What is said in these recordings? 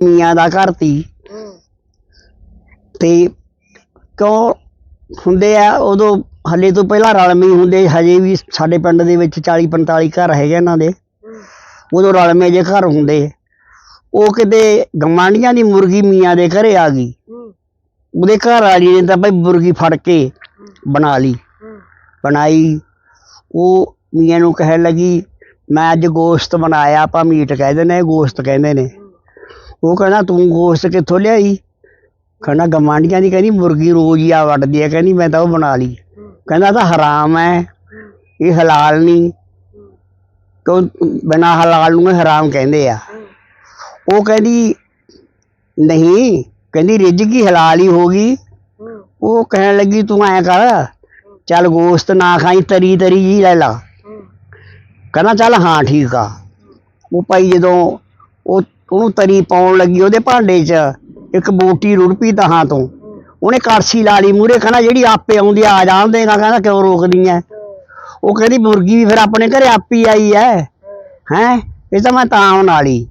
ਮੀਆਂ ਦਾ ਘਰ ਤੀ ਤੇ ਕਿਉਂ ਹੁੰਦੇ ਆ ਉਦੋਂ ਹੱਲੇ ਤੋਂ ਪਹਿਲਾਂ ਰਲਮੀ ਹੁੰਦੇ ਹਜੇ ਵੀ ਸਾਡੇ ਪਿੰਡ ਦੇ ਵਿੱਚ 40 45 ਘਰ ਹੈਗੇ ਇਹਨਾਂ ਦੇ। ਉਦੋਂ ਰਲਮੇ ਜੇ ਘਰ ਹੁੰਦੇ। ਉਹ ਕਿਤੇ ਗਮਾਂਡੀਆਂ ਦੀ ਮੁਰਗੀ ਮੀਆਂ ਦੇ ਘਰੇ ਆ ਗਈ। ਉਹਦੇ ਘਰ ਵਾਲੀ ਨੇ ਤਾਂ ਭਾਈ ਮੁਰਗੀ ਫੜ ਕੇ ਬਣਾ ਲਈ। ਬਣਾਈ। ਉਹ ਮੀਆਂ ਨੂੰ ਕਹਿਣ ਲੱਗੀ ਮੈਂ ਅੱਜ ਗੋਸ਼ਤ ਬਣਾਇਆ ਆਪਾਂ ਮੀਟ ਕਹਿੰਦੇ ਨੇ ਗੋਸ਼ਤ ਕਹਿੰਦੇ ਨੇ। ਉਹ ਕਹਿੰਦਾ ਤੂੰ ਗੋਸ਼ਤ ਕਿੱਥੋਂ ਲਿਆਈ? ਕਹਿੰਦਾ ਗਮਾਂਡੀਆਂ ਦੀ ਕਹਿੰਦੀ ਮੁਰਗੀ ਰੋਜ਼ ਹੀ ਆ ਵੱਢਦੀ ਹੈ ਕਹਿੰਦੀ ਮੈਂ ਤਾਂ ਉਹ ਬਣਾ ਲਈ। ਕਹਿੰਦਾ ਤਾਂ ਹਰਾਮ ਹੈ, ਇਹ ਹਲਾਲ ਨਹੀਂ। ਕਿਉਂ ਬਿਨਾ ਹਲਾਲ ਨੂੰ ਹਰਾਮ ਕਹਿੰਦੇ ਆ। ਉਹ ਕਹਿੰਦੀ ਨਹੀਂ, ਕਹਿੰਦੀ ਰਿਜ਼ਕ ਹਲਾਲ ਹੀ ਹੋਗੀ ਉਹ ਕਹਿਣ ਲੱਗੀ, ਤੂੰ ਐ ਕਰ, ਚੱਲ ਗੋਸ਼ਤ ਨਾ ਖਾਈ, ਤਰੀ ਤਰੀ ਜੀ ਲੈ ਲਾ। ਕਹਿੰਦਾ, ਚੱਲ ਹਾਂ ਠੀਕ ਆ। ਉਹ ਭਾਈ ਜਦੋਂ ਉਹ ਉਹਨੂੰ ਤਰੀ ਪਾਉਣ ਲੱਗੀ ਉਹਦੇ ਭਾਂਡੇ 'ਚ। ਇੱਕ ਬੋਟੀ ਰੁੜ ਪਈ ਤਹਾਂ ਤੋਂ। ਉਹਨੇ ਕੜਛੀ ਲਾ ਲਈ ਮੂਰੇ ਕਹਿੰਦਾ, ਜਿਹੜੀ ਆਪੇ ਆਉਂਦੀ ਆ ਆ ਜਾਣ ਦੇਗਾ ਕਹਿੰਦਾ, ਕਿਉਂ ਰੋਕਦੀ ਐ? ਉਹ ਕਹਿੰਦੀ, ਮੁਰਗੀ ਵੀ ਫਿਰ ਆਪਣੇ ਘਰੇ ਆਪੀ ਆਈ ਐ। ਹੈ? ਇਹ ਤਾਂ ਮੈਂ ਤਾਂ ਬਣਾ ਲਈ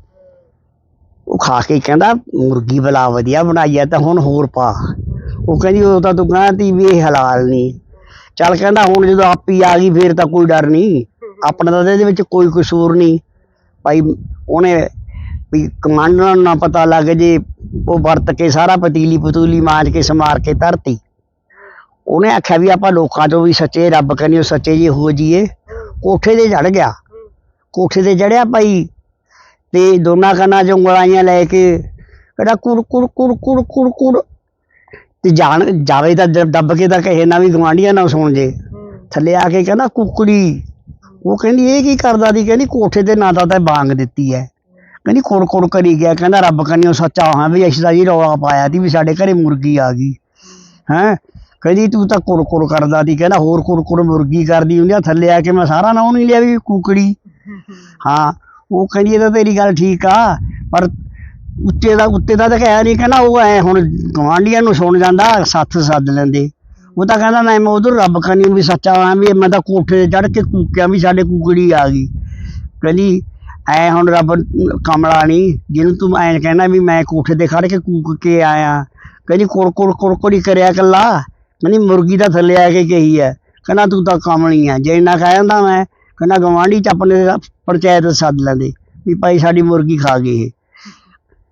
ਉਹ ਖਾ ਕੇ ਕਹਿੰਦਾ, ਮੁਰਗੀ ਬਲਾ ਵਧੀਆ ਬਣਾਈ ਐ, ਤਾਂ ਹੁਣ ਹੋਰ ਪਾ। ਉਹ ਕਹਿੰਦੀ ਉਹ ਤਾਂ ਤੂੰ ਕਹਿੰਦੀ ਵੀ ਇਹ ਹਲਾਲ ਨਹੀਂ ਚੱਲ ਕਹਿੰਦਾ, ਹੁਣ ਜਦੋਂ ਆਪੀ ਆ ਗਈ, ਫੇਰ ਤਾਂ ਕੋਈ ਡਰ ਨਹੀਂ ਆਪਣਾ ਤਾਂ ਇਹਦੇ ਵਿੱਚ ਕੋਈ ਕਸੂਰ ਨਹੀਂ ਭਾਈ, ਉਹਨੇ ਵੀ ਕਮਾਂਡਰਾਂ ਨੂੰ ਨਾ ਪਤਾ ਲੱਗ ਜੇ, ਉਹ ਵਰਤ ਕੇ ਸਾਰਾ ਪਤੀਲੀ ਪਤੂਲੀ ਮਾਂਜ ਕੇ ਸਮਾਰ ਕੇ ਧਰਤੀ। ਉਹਨੇ ਆਖਿਆ ਵੀ ਆਪਾਂ ਲੋਕਾਂ ਤੋਂ ਵੀ ਸੱਚੇ ਰੱਬ ਕਹਿੰਦੇ ਉਹ ਸੱਚੇ ਜੀ ਹੋ ਜੀਏ ਕੋਠੇ ਤੇ ਚੜ ਗਿਆ। ਕੋਠੇ ਤੇ ਚੜਿਆ ਭਾਈ ਤੇ ਦੋਨਾਂ ਕੰਨਾਂ 'ਚ ਉਂਗਲਾਈਆਂ ਲੈ ਕੇ ਕਹਿੰਦਾ, ਕੁੜ ਕੁੜ ਕੁੜ ਕੁੜ ਕੁੜ ਕੁੜ। ਤੇ ਜਾਣ, ਜਾਵੇ ਤਾਂ ਦੱਬ ਕੇ ਤਾਂ ਕਹੇ ਨਾ ਵੀ ਗਵਾਂਢੀਆਂ ਨਾ ਸੁਣ ਜੇ। ਥੱਲੇ ਆ ਕੇ ਕਹਿੰਦਾ, ਕੁਕੜੀ। ਉਹ ਕਹਿੰਦੀ, ਇਹ ਕੀ ਕਰਦਾ ਦੀ ਕਹਿੰਦੀ, ਕੋਠੇ ਤੇ ਨਾ ਤਾਂ ਤਾਂ ਬਾਂਗ ਦਿੱਤੀ ਐ। ਕਹਿੰਦੀ ਕੁੜ ਕੁੜ ਕਰੀ ਗਿਆ, ਕਹਿੰਦਾ ਰੱਬ ਕੰਨਿਓ ਸੱਚਾ ਹਾਂ ਵੀ ਅਸੀਂ ਤਾਂ ਜੀ ਰੌਲਾ ਪਾਇਆ ਤੀ ਵੀ ਸਾਡੇ ਘਰੇ ਮੁਰਗੀ ਆ ਗਈ। ਹੈਂ? ਕਹਿੰਦੀ ਤੂੰ ਤਾਂ ਕੁੜ ਕੁੜ ਕਰਦਾ ਤੀ ਕਹਿੰਦਾ ਹੋਰ ਕੁੜ ਕੁੜ ਮੁਰਗੀ ਕਰਦੀ ਹੁੰਦੀ ਆ, ਥੱਲੇ ਆ ਕੇ ਮੈਂ ਸਾਰਾ ਨਾਂ ਨਹੀਂ ਲਿਆ ਵੀ ਕੁਕੜੀ। ਹਾਂ, ਉਹ ਕਹਿੰਦੀ ਇਹ ਤਾਂ ਤੇਰੀ ਗੱਲ ਠੀਕ ਆ, ਪਰ ਉੱਤੇ ਦਾ ਉੱਤੇ ਦਾ ਤਾਂ ਕਹਿਆ ਨਹੀਂ, ਕਹਿੰਦਾ ਉਹ ਐ ਹੁਣ ਗਵਾਂਢੀਆਂ ਨੂੰ ਸੁਣ ਜਾਂਦਾ, ਸੱਥ ਸੱਦ ਲੈਂਦੇ। ਉਹ ਤਾਂ ਕਹਿੰਦਾ ਮੈਂ ਮੈਂ ਉਧਰ ਰੱਬ ਕਨੀ ਵੀ ਸੱਚਾ ਹਾਂ ਵੀ ਮੈਂ ਤਾਂ ਕੋਠੇ ਤੇ ਚੜ ਕੇ ਕੂਕਿਆ ਵੀ ਸਾਡੇ ਕੁਕੜੀ ਆ ਗਈ। ਕਹਿੰਦੀ ਐ ਹੁਣ ਰੱਬ ਕਮਲਾ ਨਹੀਂ, ਜਿਹਨੂੰ ਤੂੰ ਐਂ ਕਹਿਣਾ ਵੀ ਮੈਂ ਕੋਠੇ ਤੇ ਖੜ ਕੇ ਕੂਕ ਕੇ ਆਇਆ। ਕਹਿੰਦੀ ਕੁੜ ਕੁੜ ਕੁੜ, ਕੁੜੀ ਕਰਿਆ ਕੱਲਾ ਕਹਿੰਦੀ ਮੁਰਗੀ ਤਾਂ ਥੱਲੇ ਆ ਕੇ ਕਹੀ ਹੈ ਕਹਿੰਦਾ ਤੂੰ ਤਾਂ ਕਮਲੀ ਆ ਜੇ ਇੰਨਾ ਕਹਿ ਜਾਂਦਾ ਮੈਂ, ਕਹਿੰਦਾ ਗਵਾਂਢੀ ਚ ਆਪਣੇ ਪੰਚਾਇਤ ਸੱਦ ਲੈਂਦੇ, ਵੀ ਭਾਈ ਸਾਡੀ ਮੁਰਗੀ ਖਾ ਗਈ ਇਹ।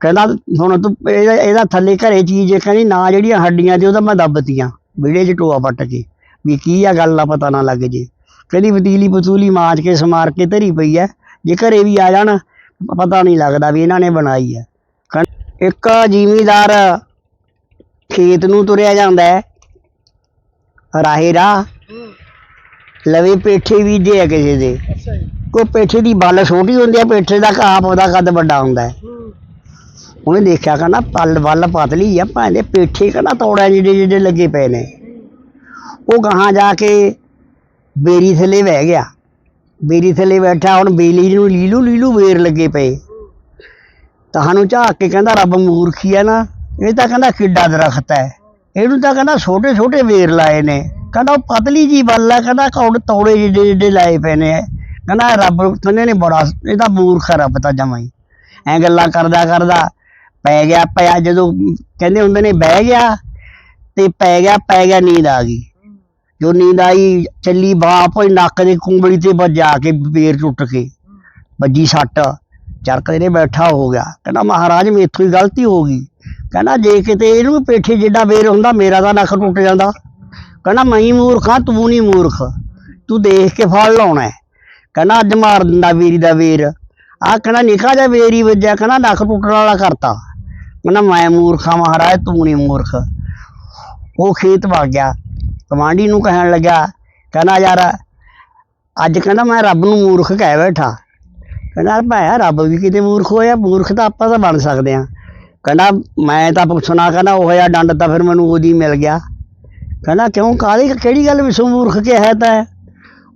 ਕਹਿੰਦਾ ਹੁਣ ਤੂੰ ਇਹਦਾ ਇਹਦਾ ਥੱਲੇ ਘਰੇ ਚੀਜ਼ ਹੈ, ਕਹਿੰਦੀ ਨਾ ਜਿਹੜੀਆਂ ਹੱਡੀਆਂ ਤੇ ਉਹਦਾ ਮੈਂ ਦੱਬਤੀਆਂ ਵਿੜੇ 'ਚ ਟੋਆ ਪੱਟ ਕੇ। ਵੀ ਕੀ ਆ ਗੱਲ ਦਾ ਪਤਾ ਨਾ ਲੱਗ ਜੇ। ਕਹਿੰਦੀ ਵਤੀਲੀ ਪਤੂਲੀ ਮਾਂਜ ਕੇ ਸਮਾਰ ਕੇ ਧਰੀ ਪਈ ਐ। ਜੇ ਘਰੇ ਵੀ ਆ ਜਾਣ ਪਤਾ ਨਹੀਂ ਲੱਗਦਾ ਵੀ ਇਹਨਾਂ ਨੇ ਬਣਾਈ ਕਹਿੰ- ਇੱਕ ਜ਼ਿਮੀਦਾਰ ਖੇਤ ਨੂੰ ਤੁਰਿਆ ਜਾਂਦਾ ਹੈ। ਰਾਹੇ ਰਾਹ। ਲਵੇ ਪੇਠੇ ਬੀਜੇ ਆ ਕਿਸੇ ਦੇ। ਕੋਈ ਪੇਠੇ ਦੀ ਬੱਲ ਛੋਟੀ ਹੁੰਦੀ ਆ ਪੇਠੇ ਦਾ ਕਾਪ ਉਹਦਾ ਕੱਦ ਵੱਡਾ ਹੁੰਦਾ ਹੈ। ਉਹਨੇ ਦੇਖਿਆ ਕਹਿੰਦਾ ਪੱਲ ਵੱਲ ਪਤਲੀ ਆ ਭਾਂਦੇ ਪੇਠੇ ਕਹਿੰਦਾ ਤੋੜਿਆ ਜਿਹੜੇ ਜਿਹੜੇ ਲੱਗੇ ਪਏ ਨੇ। ਉਹ ਗਾਹਾਂ ਜਾ ਕੇ ਬੇਰੀ ਥੱਲੇ ਬਹਿ ਗਿਆ। ਬੇਰੀ ਥੱਲੇ ਬੈਠਾ, ਹੁਣ ਬੇਲੀ ਨੂੰ ਲੀਲੂ ਲੀਲੂ ਵੇਰ ਲੱਗੇ ਪਏ। ਤੁਹਾਨੂੰ ਝਾਕ ਕੇ ਕਹਿੰਦਾ, ਰੱਬ ਮੂਰਖੀ ਆ ਨਾ। ਇਹ ਤਾਂ ਕਹਿੰਦਾ, ਕਿੱਡਾ ਦਰਖਤ ਹੈ। ਇਹਨੂੰ ਤਾਂ ਕਹਿੰਦਾ ਛੋਟੇ ਛੋਟੇ ਵੇਰ ਲਾਏ ਨੇ। ਕਹਿੰਦਾ, ਉਹ ਪਤਲੀ ਜੀ ਬੱਲ ਆ। ਕਹਿੰਦਾ, ਕੌੜ ਤੋੜੇ ਜਿਹੜੇ ਜਿਹੜੇ ਲਾਏ ਪਏ ਨੇ। ਕਹਿੰਦਾ, ਰੱਬ ਕਹਿੰਦੇ ਨੇ ਬੜਾ, ਇਹ ਤਾਂ ਮੂਰਖ ਰੱਬ ਤਾਂ ਜਮਾ ਹੀ। ਐ ਗੱਲਾਂ ਕਰਦਾ ਕਰਦਾ ਪੈ ਗਿਆ, ਪਿਆ ਜਦੋਂ ਕਹਿੰਦੇ ਹੁੰਦੇ ਨੇ, ਬਹਿ ਗਿਆ ਤੇ ਪੈ ਗਿਆ ਪੈ ਗਿਆ, ਨੀਂਦ ਆ ਗਈ। ਜੋ ਨੀਂਦ ਆਈ, ਚੱਲੀ ਬਾਪ ਹੋਈ ਨੱਕ ਦੇ ਕੁੰਬਲੀ ਤੇ ਵੱਜਾ ਕੇ ਬੇਰ ਟੁੱਟ ਕੇ, ਵੱਜੀ ਸੱਟ। ਚਰਕ ਦੇ ਬੈਠਾ ਹੋ ਗਿਆ। ਕਹਿੰਦਾ, ਮਹਾਰਾਜ, ਮੇਥੋਂ ਹੀ ਗਲਤੀ ਹੋ ਗਈ। ਕਹਿੰਦਾ, ਜੇ ਕਿਤੇ ਇਹਨੂੰ ਪੇਠੇ ਜਿੱਡਾ ਬੇਰ ਹੁੰਦਾ, ਮੇਰਾ ਤਾਂ ਨੱਕ ਟੁੱਟ ਜਾਂਦਾ। ਕਹਿੰਦਾ, ਮੈਂ ਹੀ ਮੂਰਖ ਹਾਂ, ਤੂੰ ਨਹੀਂ ਮੂਰਖ। ਤੂੰ ਦੇਖ ਕੇ ਫਲ ਲਾਉਣਾ ਹੈ। ਕਹਿੰਦਾ, ਅੱਜ ਮਾਰ ਦਿੰਦਾ ਵੀਰੀ ਦਾ ਵੀਰ ਆ ਕਹਿੰਦਾ, ਨਿਕਾ ਜਿਹਾ ਵੇਰੀ ਵੱਜਿਆ, ਕਹਿੰਦਾ, ਨੱਕ ਟੁੱਟਣ ਵਾਲਾ ਕਰਤਾ। ਕਹਿੰਦਾ, ਮੈਂ ਮੂਰਖਾ ਮਹਾਰਾਜ, ਤੂੰ ਨਹੀਂ ਮੂਰਖ। ਉਹ ਖੇਤ ਵਗ ਗਿਆ। ਕਮਾਂਡੀ ਨੂੰ ਕਹਿਣ ਲੱਗਾ ਕਹਿੰਦਾ ਯਾਰ, ਅੱਜ ਕਹਿੰਦਾ ਮੈਂ ਰੱਬ ਨੂੰ ਮੂਰਖ ਕਹਿ ਬੈਠਾ। ਕਹਿੰਦਾ ਭਾਇਆ ਰੱਬ ਵੀ ਕਿਤੇ ਮੂਰਖ ਹੋਇਆ, ਮੂਰਖ ਤਾਂ ਆਪਾਂ ਤਾਂ ਬਣ ਸਕਦੇ ਆ ਕਹਿੰਦਾ ਮੈਂ ਤਾਂ ਪੁੱਛਣਾ ਕਹਿੰਦਾ ਉਹ ਜਿਹਾ ਡੰਡ ਤਾਂ ਫਿਰ ਮੈਨੂੰ ਉਹਦੀ ਮਿਲ ਗਿਆ। ਕਹਿੰਦਾ ਕਿਉਂ, ਕਾਹਦੀ, ਕਿਹੜੀ ਗੱਲ ਵਿਸ਼ੂ ਮੂਰਖ ਕਿਹਾ ਤਾਂ?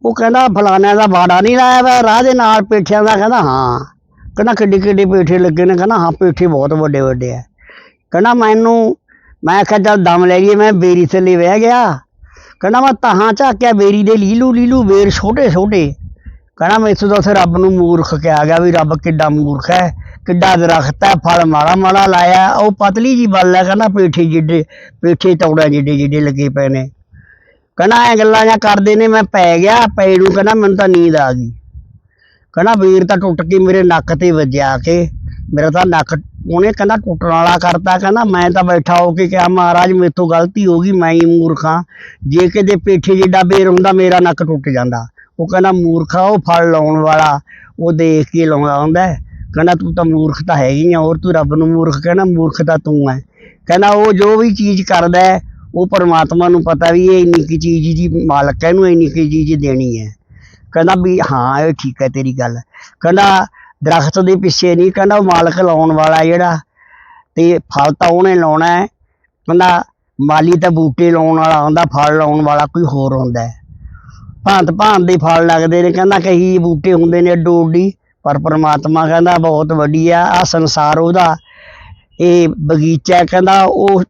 ਉਹ ਕਹਿੰਦਾ ਫਲਾਣਿਆਂ ਦਾ ਬਾੜਾ ਨਹੀਂ ਲਾਇਆ ਵਾ ਰਾਹ ਦੇ ਨਾਲ ਪੇਠਿਆਂ ਦਾ, ਕਹਿੰਦਾ ਹਾਂ। ਕਹਿੰਦਾ ਕਿੱਡੇ ਕਿੱਡੇ ਪੇਠੇ ਲੱਗੇ ਨੇ, ਕਹਿੰਦਾ ਹਾਂ, ਪੇਠੇ ਬਹੁਤ ਵੱਡੇ ਵੱਡੇ ਆ। ਕਹਿੰਦਾ ਮੈਨੂੰ, ਮੈਂ ਕਿਹਾ ਜਦ ਦਮ ਲੈ ਗਈ ਮੈਂ ਬੇਰੀ ਥੱਲੇ ਬਹਿ ਗਿਆ। ਕਹਿੰਦਾ ਮੈਂ ਤਹਾਂ ਝਾਕਿਆ ਬੇਰੀ ਦੇ ਲੀਲੂ ਲੀਲੂ ਵੇਰ ਛੋਟੇ ਛੋਟੇ। ਕਹਿੰਦਾ ਮੈਂ ਇੱਥੋਂ ਤਾਂ ਉੱਥੇ ਰੱਬ ਨੂੰ ਮੂਰਖ ਕਿਹਾ ਗਿਆ ਵੀ ਰੱਬ ਕਿੱਡਾ ਮੂਰਖ ਹੈ, ਕਿੱਡਾ ਦਰਖਤ ਹੈ, ਫਲ ਮਾੜਾ ਮਾੜਾ ਲਾਇਆ, ਉਹ ਪਤਲੀ ਜੀ ਬੱਲ ਹੈ, ਕਹਿੰਦਾ ਪੇਠੇ ਜਿੱਡੇ, ਪੇਠੇ ਤੌੜਾ ਜਿੱਡੇ ਜਿੱਡੇ ਲੱਗੇ ਪਏ ਨੇ। ਕਹਿੰਦਾ ਐ ਗੱਲਾਂ ਜਾਂ ਕਰਦੇ ਨੇ, ਮੈਂ ਪੈ ਗਿਆ ਪੈ ਨੂੰ ਕਹਿੰਦਾ ਮੈਨੂੰ ਤਾਂ ਨੀਂਦ ਆ ਗਈ। ਕਹਿੰਦਾ ਵੀਰ ਤਾਂ ਟੁੱਟ ਕੇ ਮੇਰੇ ਨੱਕ ਤੇ ਵੱਜਿਆ ਕੇ, ਮੇਰਾ ਤਾਂ ਨੱਕ ਉਹਨੇ ਕਹਿੰਦਾ ਟੁੱਟਣ ਵਾਲਾ ਕਰਤਾ, ਕਹਿੰਦਾ ਮੈਂ ਤਾਂ ਬੈਠਾ ਹੋ ਕੇ ਕਿਹਾ, ਮਹਾਰਾਜ, ਮੇਰੇ ਤੋਂ ਗਲਤੀ ਹੋ ਗਈ, ਮੈਂ ਹੀ ਮੂਰਖਾਂ ਜੇ ਕਿਤੇ ਪੇਠੇ ਜਿੱਡਾ ਬੇਰ ਹੁੰਦਾ, ਮੇਰਾ ਨੱਕ ਟੁੱਟ ਜਾਂਦਾ। ਉਹ ਕਹਿੰਦਾ, ਮੂਰਖਾ ਉਹ ਫਲ ਲਾਉਣ ਵਾਲਾ, ਉਹ ਦੇਖ ਕੇ ਲਾਉਂਦਾ ਹੁੰਦਾ ਕਹਿੰਦਾ, ਤੂੰ ਤਾਂ ਮੂਰਖ ਤਾਂ ਹੈਗੀ ਆ, ਹੋਰ ਤੂੰ ਰੱਬ ਨੂੰ ਮੂਰਖ ਕਹਿੰਦਾ, ਮੂਰਖ ਤਾਂ ਤੂੰ ਹੈ। ਕਹਿੰਦਾ, ਉਹ ਜੋ ਵੀ ਚੀਜ਼ ਕਰਦਾ ਉਹ ਪਰਮਾਤਮਾ ਨੂੰ ਪਤਾ ਵੀ ਇਹ ਇੰਨੀ ਕੀ ਚੀਜ਼ ਦੀ ਮਾਲਕ ਹੈ, ਇਹਨੂੰ ਇੰਨੀ ਕੀ ਚੀਜ਼ ਦੇਣੀ ਹੈ। ਕਹਿੰਦਾ ਵੀ, ਹਾਂ, ਇਹ ਠੀਕ ਹੈ ਤੇਰੀ ਗੱਲ। ਕਹਿੰਦਾ ਦਰਖਤ ਦੇ ਪਿੱਛੇ ਨਹੀਂ, ਕਹਿੰਦਾ ਉਹ ਮਾਲਕ ਲਾਉਣ ਵਾਲਾ ਜਿਹੜਾ, ਤੇ ਫਲ ਤਾਂ ਉਹਨੇ ਲਾਉਣਾ ਹੈ। ਕਹਿੰਦਾ ਮਾਲੀ ਤਾਂ ਬੂਟੇ ਲਾਉਣ ਵਾਲਾ ਹੁੰਦਾ, ਫਲ ਲਾਉਣ ਵਾਲਾ ਕੋਈ ਹੋਰ ਹੁੰਦਾ ਹੈ। ਭਾਂਤ ਭਾਂਤ ਦੇ ਫਲ ਲੱਗਦੇ ਨੇ, ਕਹਿੰਦਾ ਕਈ ਬੂਟੇ ਹੁੰਦੇ ਨੇ ਅੱਡੋ ਅੱਡੀ, ਪਰ ਪ੍ਰਮਾਤਮਾ ਕਹਿੰਦਾ ਬਹੁਤ ਵੱਡੀ ਆ ਸੰਸਾਰ ਉਹਦਾ, ਇਹ ਬਗੀਚਾ ਕਹਿੰਦਾ ਉਹ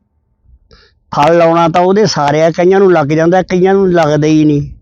ਫਲ ਲਾਉਣਾ ਤਾਂ ਉਹਦੇ ਸਾਰੇ ਆ, ਕਈਆਂ ਨੂੰ ਲੱਗ ਜਾਂਦਾ, ਕਈਆਂ ਨੂੰ ਲੱਗਦਾ ਹੀ ਨਹੀਂ।